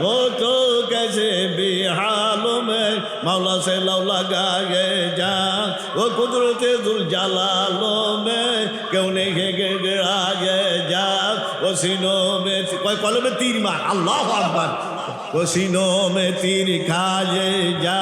हो तो कैसे बेहाल में मावला से लौला गाए जा वो कुदरत दुल जलालो में क्यों नहीं गे गे गे आगे जा वो सीनों में कोई कॉल में तीर मार अल्लाह अकबर কসিনো মে তীর খাজে যা।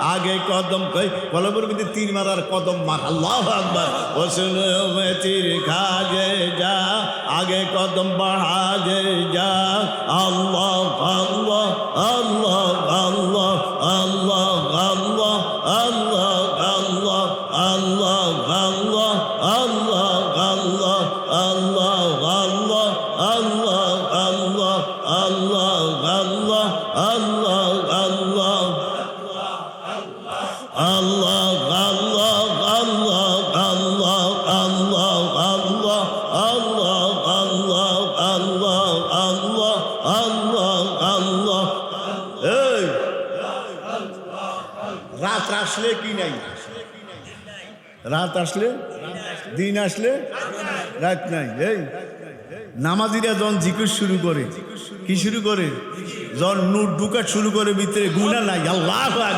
আগে কদম কই কলমের মধ্যে তীর মারার কদম মার। আল্লাহ আকবার। কসিনো মে তীর খাজে যা। আগে কদম বাড়াজে যা। আল্লাহ আল্লাহ আল্লাহ আসলে কি নাই? রাত আসলে? দিন আসলে? রাত নাই। এই, নামাজিরা যখন জিকুর শুরু করে, কি শুরু করে? যখন নোট ঢুকা শুরু করে ভিতরে গুণা নাই। আল্লাহ একবার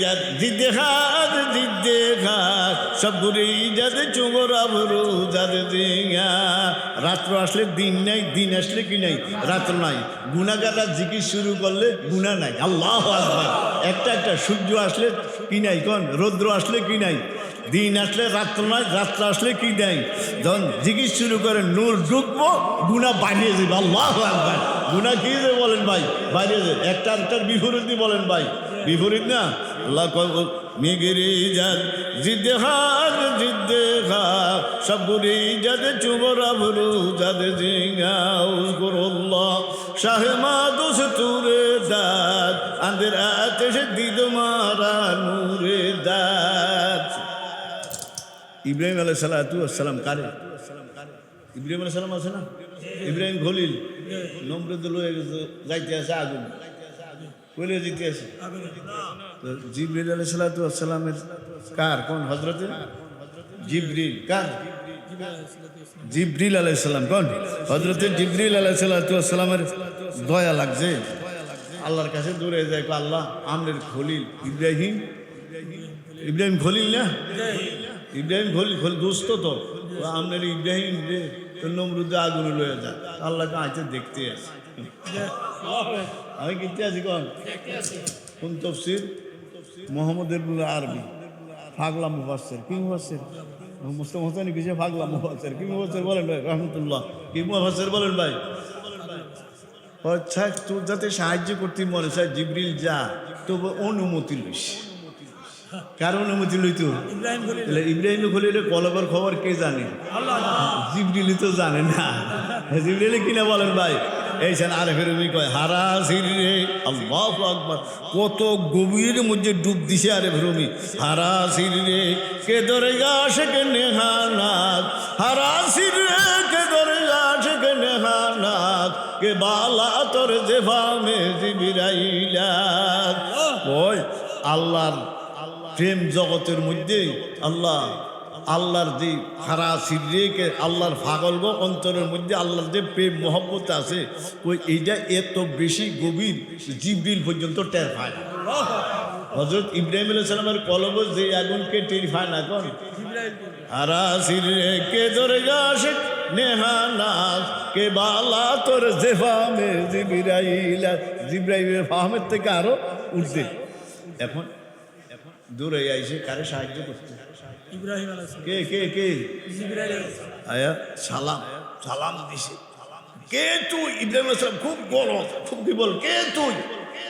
যাতে যাতে রাত্র আসলে দিন নাই, দিন আসলে কি নাই? রাত্র নাই। গুণাগাররা জিকির শুরু করলে গুণা নাই। আল্লাহ একটা একটা সূর্য আসলে কি নাই কোন? রৌদ্র আসলে কি নাই? দিন আসলে, রাত্র নয়, রাত্র আসলে কি নাই যখন জিজ্ঞেস শুরু করে, নূর ঢুকবো গুণা বাড়িয়ে যাবে আল্লাহ আকবার। গুণা কি যে বলেন ভাই? বাড়িয়ে যাবে একটা একটার বিপরীত বলেন ভাই। বিপরীত না? আল্লাহ মিগিরি যাদ জিদ্দে হাত জিদ্দে খা সব গুরি যাদে চুবরা ভুরু যাদে জিঙ্গা উজগুরুল্লাহ শাহে মাদুস তুরে দাদ আন্দের আতেশে দিদ মারা নূরে দাদ ইব্রাহিম আলাই সালাম কারে? ইব্রাহিম আলাই সালাম আছে না? ইব্রাহিম খলিল। নম্রদ লয়ে গেছে, যাইতে আছে আগুন। কইলে জিতে আছে। জিবরিল আলাই সালামের কার? কোন হজরতে জিবরিল কার? জিবরিল আলাই সালাম। কোন? হজরতে জিবরিল আলাই সালামের দয়া লাগছে। আল্লাহর কাছে দূরে যায় আল্লাহ, আমরের খলিল ইব্রাহিম। ইব্রাহিম খলিল না? ইব্রাহিম খলিল খলিল দোস্ত তো। ও আমনের ইব্রাহিম রে নমরুদে আগুনে লয়ে যা আল্লাহকে আইতে দেখতে আসি আমি কিনতে আছি কোন? কোন তফসির? মোহাম্মদ আরবি। ফাগলা মুফাসসির। কি মুফাসসির? মুস্তফা হোসেন কিসে ফাগলা মুফাসসির? কি মুফাসসির বলেন ভাই? রহমতুল্লাহ। কি মুফাসসির বলেন ভাই? আচ্ছা তোর যাতে সাহায্য করতে মনে চায় জিবরিল যা তবু অনুমতি লইস। কার অনুমতি লইতো। ইব্রাহিম খলিলের কলবের খবর কে জানে? জিবরিলি তো জানে না। জিবরিলি কিনা বলেন ভাই? এই সেন আরে ফেরমি কয় হারা সিরে আল্লাহ আকবার কত গভীরের মধ্যে ডুব দিছে আরে ফেরমি হারা সিরে কে ধরে গাছে কে নেহানাত? হারা সিরে কে ধরে কে বালা তোর জেফামে জিবিরাইলা ওই আল্লাহর প্রেম জগতের মধ্যে আল্লাহ, আল্লাহর যে হারা সিরিকে আল্লাহর ফাগলব অন্তরের মধ্যে আল্লাহর যে প্রেম, মহব্বত আছে, ওই এইটা এত বেশি গভীর জিবরিল পর্যন্ত টের পায় না। হজরত ইব্রাহিম সালামের কলব যে আগুনকে টের পায় না কোন? তোর থেকে আরও এখন এখন দূরে আইসে কারে সাহায্য করতে ইব্রাহিম কে কে কে? আয়া সালাম সালাম দিছে। কে তুই? ইব্রাহিম আসলাম খুব গরম। খুব কি বল কে তুই?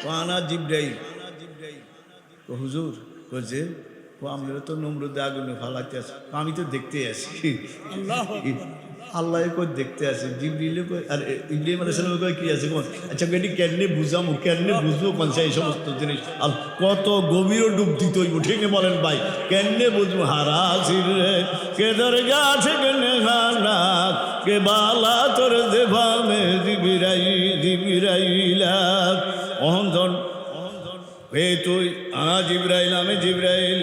পানা জিব্রাইল। ও হুজুর ও আমরা তো নমরুদে আগুনে ফালাইতে আছি। আমি তো দেখতে আসি আল্লাহ কই দেখতে আসে জিবরিলে কই, আর আলাইহিস সালাম কই কি আছে কোন আচ্ছা কেডি কেমনে বুঝামু, কেমনে বুঝব কোন সেই সমস্ত জিনিস? আর কত গভীর ডুব দিত হইব ঠিক বলেন ভাই? কেমনে বুঝব? হারা রে, কে দরজা আছে কেনে কে বালা তোর দেভা মে জিবিরাই জিবিরাইলা অহন্দন হে তুই, আ জিব্রাইল, আমি জিব্রাইল।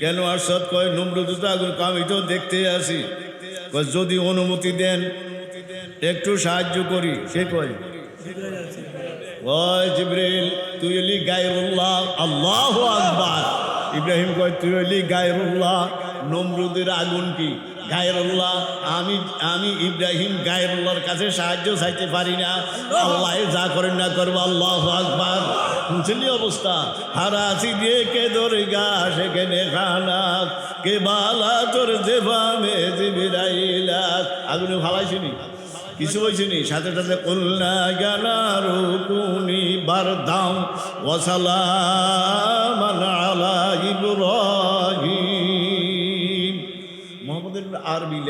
কেন আরশাদ কয়, নমরুদ আগুন, আমি তো দেখতে আসি। যদি অনুমতি দেন, একটু সাহায্য করি। সে কয়, ওই জিব্রাইল, তুই গায়রুল্লাহ, আল্লাহ আকবার। ইব্রাহিম কয়, তুই গায়ে গায়রুল্লাহ নমরুদের আগুন কি? গায়রুল্লাহ, আমি আমি ইব্রাহিম গায়রুল্লাহর কাছে সাহায্য চাইতে পারি না। আল্লাহ যা করেন না করব, আল্লাহ আকবার। বুঝলি অবস্থা। হারাসি দিয়ে কে ধরে গা সেখানে খানা কে বালা তোর দেবা মে জিবিরাইলা। আগুনে ভালাইছিনি কিছু হয়েছিনি সাথে সাথে কল্যা জ্ঞানার কুনি বারদাম। ওয়াসালাম আলা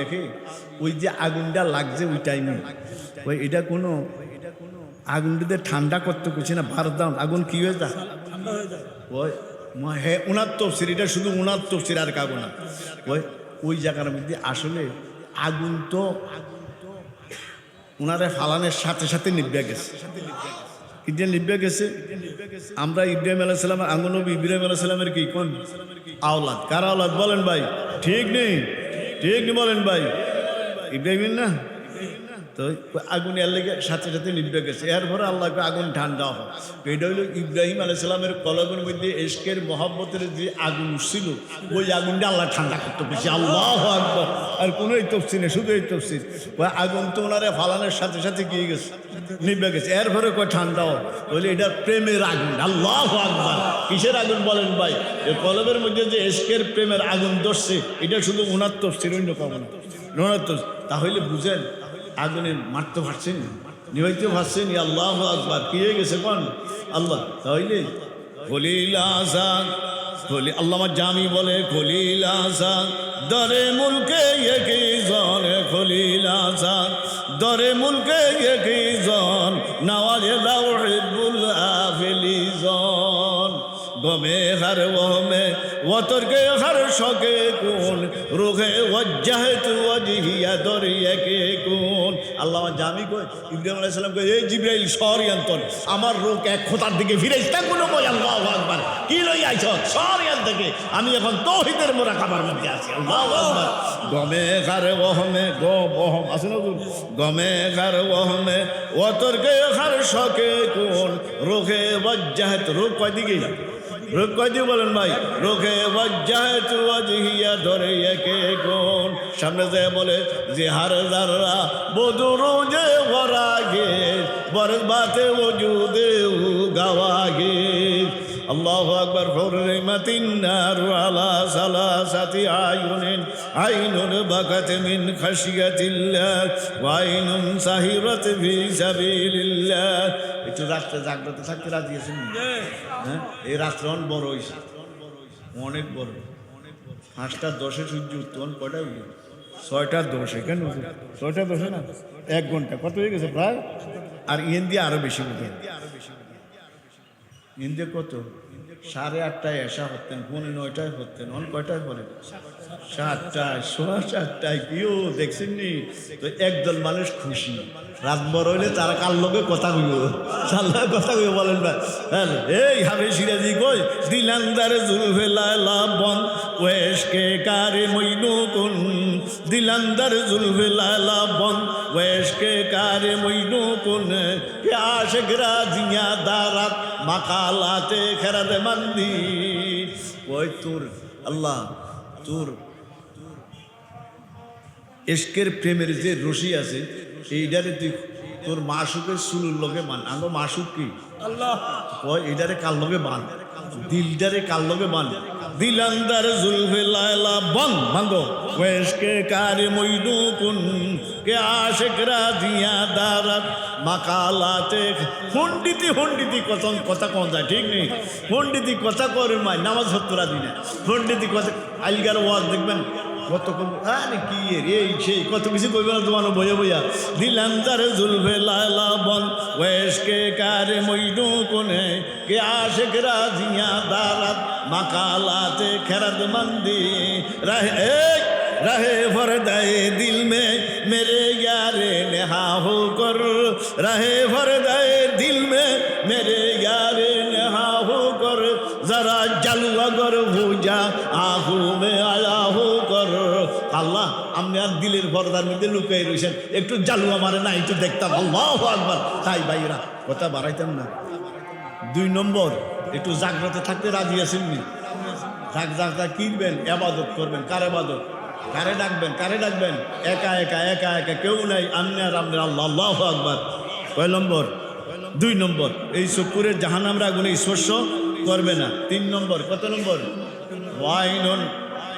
লেখে ওই যে আগুনটা লাগছে ওই টাইমে ওই এটা কোনো আগুনটাতে ঠান্ডা করতে করছে না বারদাম আগুন কি হয়ে যায়? ওই হ্যাঁ উনার তফসির, এটা শুধু উনার তফসির আর কাগো না। ওই ওই জায়গার মধ্যে আসলে আগুন তো উনারে ফালানের সাথে সাথে নিভে গেছে। কিন্তু নিভে গেছে। আমরা ইব্রাহিম আলাহ সাল্লামের আঙ্গুন ইব্রাহিম আলাহ সাল্লামের কি কোন আওলাদ? কার আওলাদ? বলেন ভাই, ঠিক নেই? ঠিক বলেন ভাই। ইব্রাহিম না? তো আগুন এর লেগে সাথে সাথে নিভে গেছে। এরপরে আল্লাহকে আগুন ঠান্ডা হয় তো এটা হইল ইব্রাহিম আলাইসালামের কলবের মধ্যে এশকের মহব্বতের যে আগুন ছিল, ওই আগুনটা আল্লাহ ঠান্ডা করতে পেরেছে আল্লাহ আকবর। আর কোনো এই তফসিল নেই, শুধু এই তফসিল। ওই আগুন তো ওনারে ফালানোর সাথে সাথে গিয়ে গেছে, নিভে গেছে। এরপরে কয়, ঠান্ডা হয় বলে, এটা প্রেমের আগুন। আল্লাহ আকবর। কিসের আগুন বলেন ভাই? এই কলবের মধ্যে যে এশকের প্রেমের আগুন ধরছে, এটা শুধু ওনার তফসির অন্য পাবো না। ওনার তফসিল। তাহলে বুঝেন আগুনে মারতে পারছেন নিবাইতে পারছেন আল্লাহ আকবার হয়ে গেছে কোন? আল্লাহ তাহলে খলিল আসাদ খলি আল্লামা জামি বলে, খলিল আসাদ দরে মুলকে একই জন, খলিল আসাদ দরে মুলকে একই জন, নওয়াজে লাউহিবুল আফিলি জন। গমে হর ওহমে ওতরকে হর শকে কোন? রোগে ওয়াজ্জাহত ওয়াজহিয়া দরিয়াকে কোন? আল্লাহ জামি কই ইব্রাহিম আলাইহিস সালাম কই এই জিবরাইল শরিয়ান্তন আমার রোগ এক খোতার দিকে ফিরেস্তা কোনো কই আল্লাহু আকবার। কি লই আইছ? শরিয়ান থেকে। আমি এখন তৌহিদের মোরাকাবার মধ্যে আছি, আল্লাহু আকবার। গমে হর ওহমে গো ওহম আছে না? গমে হর ওহমে ওতরকে হর শকে কোন? রোগে ওয়াজ্জাহত রোগ কয় দিকে? রোগ কয়দি বলেন ভাই রোগে ওয়াজহিয়া ধরে একে কোন সামনে যায় বলে, যে হারে জাররা বদুরু যে ওরাগে বরদ বাতে ওজুদে গাওয়াগে আল্লাহু আকবার হুরমাতিন নার আলা সালাসাতি আয়ুনিন, আইনুন বাকাত মিন খাশিয়াতিল্লাহ, ওয়া আইনুন সাহিরাত ফি সাবিলিল্লাহ। একটু রাস্তা জাগ্রত থাকতে রাজি আছেন? হ্যাঁ? এই অনেক বড় হয়েছে অনেক বড়। পাঁচটা দশে সূর্য উত্তোলন কটা উঠে ছয়টা দশে, কেন ছয়টা দশে না? এক ঘণ্টা। কত হয়ে গেছে প্রায়? আর ইয়েন দিয়ে আরও বেশি ইয়েন দিয়ে কত? সাড়ে আটটায় এসা হতেন, পৌনে নয়টায় হতেন, অন কয়টায় বলেন সাতটায়, সোয়া সাতটায়। কেউ দেখছেন নি তো একদল মানুষ খুশি। বড় হইলে তারা কার লোকে কথা কইব? সাল্লাহ কথা কইব বলেন হ্যাঁ এই হাবে সিরাজি কই? দিলান্দারে বন। ওয়েশকে কারে মইনু কুন? দিলান্দার জুলফে লালা বন। ওয়েশকে কারে মইনু কুন? কে আশিক রাজিয়া দারাত। মাকালাতে খেরাতে মান্দি। ওই তোর, আল্লাহ, তোর। এশকের প্রেমের যে রশি আছে এইটারে তুই তোর মাসুকের চুলুর লগে মান আঙ্গ মাসুক কি? আল্লাহ। কয় এটারে কাল লগে বান? দিলটারে কাল লগে বান? দিলান্দার জুলফে লায়লা বন। বান্ধো ওয়েশকে কারে মইনু কুন কে আশেক রাজিয়া দারাত। মাকালাতে হন্ডিতি হন্ডিতি কথা কথা কোন যায় ঠিক নেই? হন্ডিতি কথা করে মাই নামাজ সত্তরা দিনে। হন্ডিতি কথা আলগার ওয়াজ দেখবেন? কতক্ষণ? আরে কি রে সেই কত কিছু কইবে না তোমার বইয়া বইয়া। দিলাম তার জুলফে লালা বল ওয়েশকে কারে মইডু কোনে কে আশেক রাজিয়া দারাত, মাকালাতে খেরাত মন্দি। রাহে রাহে ফরদায়ে দিল মে, মেরে ইয়ারে নেহা হো কর। রাহে ফরদায়ে দিল মে, মেরে ইয়ারে নেহা হো কর। জরা জলুয়া গর ভুজা, আহু মে আলা হো কর। আল্লাহ, আপনি আর দিলের পর্দার মধ্যে লুকাই রয়েছেন একটু জালুয়া মারে না, একটু দেখতাম। আল্লাহ আকবার। তাই ভাইরা কথা বাড়াইতাম না। দুই নম্বর, একটু জাগ্রত থাকতে রাজি আছেন নি? থাক থাক থাক কিনবেন এবাদত করবেন। কার এবাদত? কারে ডাকবেন? কারে ডাকবেন? একা একা একা একা, কেউ নাই। আমনে আর আপনার আল্লাহ আল্লাহ আকবার। কয় নম্বর? দুই নম্বর, এই শুকুরের জাহানামরা আগুনে স্পর্শ করবে না। তিন নম্বর, কত নম্বর? ওয়াইনুন।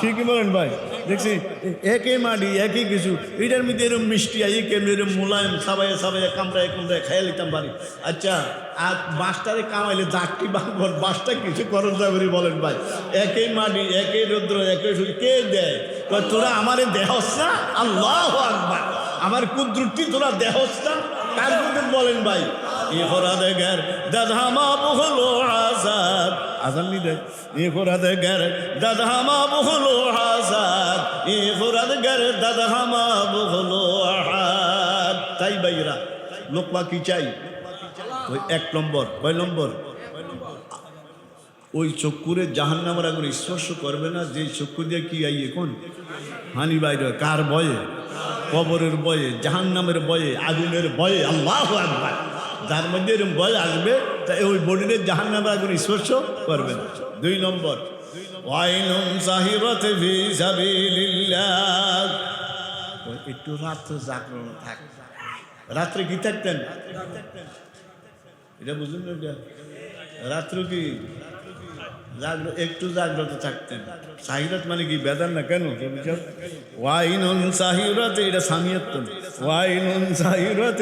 ঠিকই বলেন ভাই। দেখছি একই মাটি একই কিছু। এটার মধ্যে এরকম মিষ্টি আই কেমন এরকম মোলায়েম সাবাই সাবাই কামড়ায় কামড়ায় খাইয়া লিতাম পারি আচ্ছা আর বাঁশটারে কামাইলে জাটটি বাঁধবর বাঁশটা কিছু করণ যাবে বলেন ভাই। একই মাটি একই রৌদ্র একই সূর্য, কে দেয়? তোরা আমারে দেহস না? আল্লাহ আমার কুদ্রুটি তোরা দেহস না? কুদ্রুত বলেন ভাই তাই বাইরা, লোকমা কি চাই? ওই এক নম্বর, কয় নম্বর? ওই চক্ষুরে জাহান নামের আগুন স্পর্শ করবে না যে চক্ষু দিয়ে কি আই এখন? হানি বাইরে, কার বয়ে কবরের বয়ে জাহান নামের বয়ে আগুনের বয়ে আল্লাহ আকবার। যার মধ্যে এরকম বয় আসবে, তা ওই বডির জাহান নামের আগুন স্পর্শ করবে না। দুই নম্বর একটু রাত্রে জাগরণ থাক। রাত্রে কি থাকতেন? এটা বুঝুন রাত্র কি? জাগ্র একটু জাগ্রত থাকতেন। সাহিরত মানে কি? বেদান না কেন? ওয়াইনুন সাহিরত এটা সামিয়ত ওয়াইনুন সাহিরত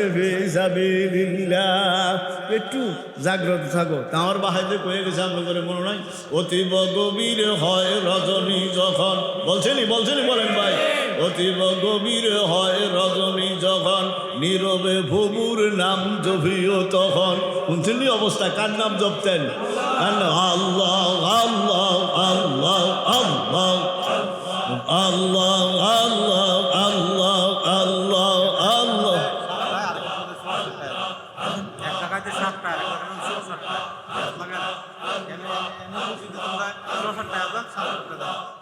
একটু জাগ্রত থাকো। তাঁর বাহাইতে কয়ে গেছে, আমরা করে মনে নাই? অতীব গভীর হয় রজনী যখন। বলছেনি বলছেনি বলেন ভাই। অতীব গভীর হয় রজনী যখন নীরবে ভবুর নাম জভিও তখন। শুনছেন অবস্থা? কার নাম জপতেন? আল্লাহ আল্লাহ আল্লাহ আল্লাহ। আল্লাহ আল্লাহ আল্লাহ আল্লাহ আল্লাহ। সাতটা